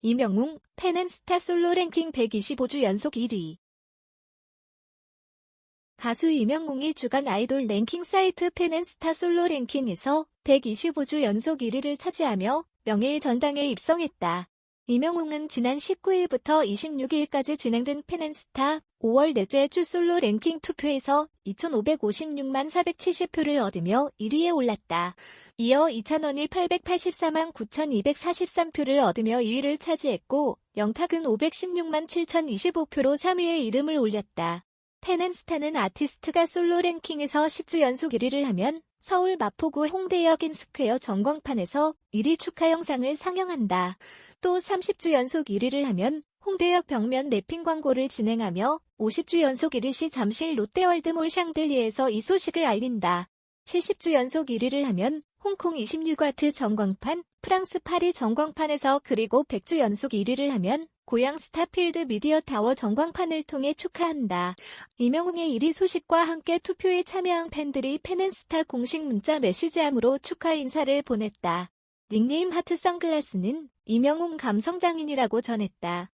이명웅, 팬앤스타 솔로 랭킹 125주 연속 1위. 가수 이명웅이 주간 아이돌 랭킹 사이트 팬앤스타 솔로 랭킹에서 125주 연속 1위를 차지하며 명예의 전당에 입성했다. 이명웅은 지난 19일부터 26일까지 진행된 팬앤스타 5월 넷째 주 솔로 랭킹 투표에서 2,556만 470표를 얻으며 1위에 올랐다. 이어 이찬원이 884만 9,243표를 얻으며 2위를 차지했고 영탁은 516만 7,025표로 3위에 이름을 올렸다. 팬앤스타는 아티스트가 솔로 랭킹에서 10주 연속 1위를 하면 서울 마포구 홍대역 인스퀘어 전광판에서 1위 축하 영상을 상영한다. 또 30주 연속 1위를 하면 홍대역 벽면 랩핑 광고를 진행하며 50주 연속 1위 시 잠실 롯데월드몰 샹들리에서 이 소식을 알린다. 70주 연속 1위를 하면 홍콩 26와트 전광판, 프랑스 파리 전광판에서 그리고 100주 연속 1위를 하면 고향 스타필드 미디어 타워 전광판을 통해 축하한다. 이명웅의 1위 소식과 함께 투표에 참여한 팬들이 팬앤스타 공식 문자 메시지함으로 축하 인사를 보냈다. 닉네임 하트 선글라스는 이명웅 감성장인이라고 전했다.